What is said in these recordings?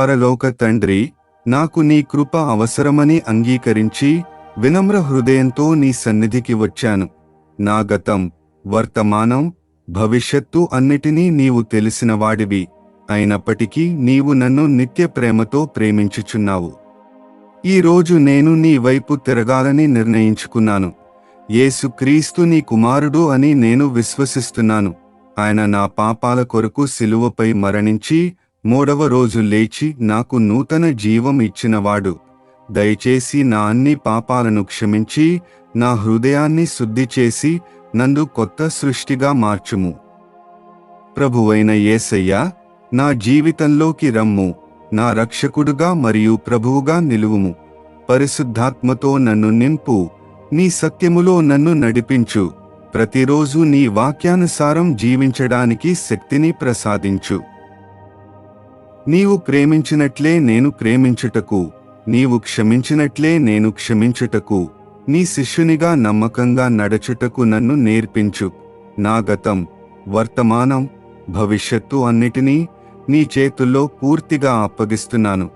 పరలోక తండ్రి నాకు నీ కృప అవసరమని అంగీకరించి వినమ్ర హృదయంతో నీ సన్నిధికి వచ్చాను. నా గతం వర్తమానం భవిష్యత్తు అన్నిటినీ నీవు తెలిసినవాడివి అయినప్పటికీ నీవు నన్ను నిత్య ప్రేమతో ప్రేమించుచున్నావు. ఈ రోజు నేను నీ వైపు తిరగాలని నిర్ణయించుకున్నాను. యేసుక్రీస్తు నీ కుమారుడు అని నేను విశ్వసిస్తున్నాను. ఆయన నా పాపాల కొరకు శిలువపై మరణించి మూడవ రోజు లేచి నాకు నూతన జీవం ఇచ్చినవాడు. దయచేసి నా అన్ని పాపాలను క్షమించి నా హృదయాన్ని శుద్ధి చేసి నందు కొత్త సృష్టిగా మార్చుము. ప్రభువైన యేసయ్యా నా జీవితంలోకి రమ్ము. నా రక్షకుడుగా మరియు ప్రభువుగా నిలువుము. పరిశుద్ధాత్మతో నన్ను నింపు. నీ సత్యములో నన్ను నడిపించు. ప్రతిరోజు నీ వాక్యానుసారం జీవించడానికి శక్తిని ప్రసాదించు. నీవు ప్రేమించినట్లే నేను ప్రేమించుటకు నీవు క్షమించినట్లే నేను క్షమించుటకు నీ శిష్యునిగా నమ్మకంగా నడచుటకు నన్ను నేర్పించు. నా గతం వర్తమానం భవిష్యత్తు అన్నిటినీ నీ చేతుల్లో పూర్తిగా అప్పగిస్తున్నాను.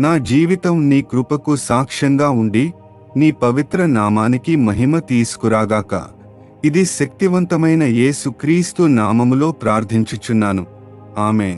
నా జీవితం నీ కృపకు సాక్ష్యంగా ఉండి నీ పవిత్ర నామానికి మహిమ తీసుకురాగాక. ఇది శక్తివంతమైన యేసుక్రీస్తు నామములో ప్రార్థించుచున్నాను. ఆమె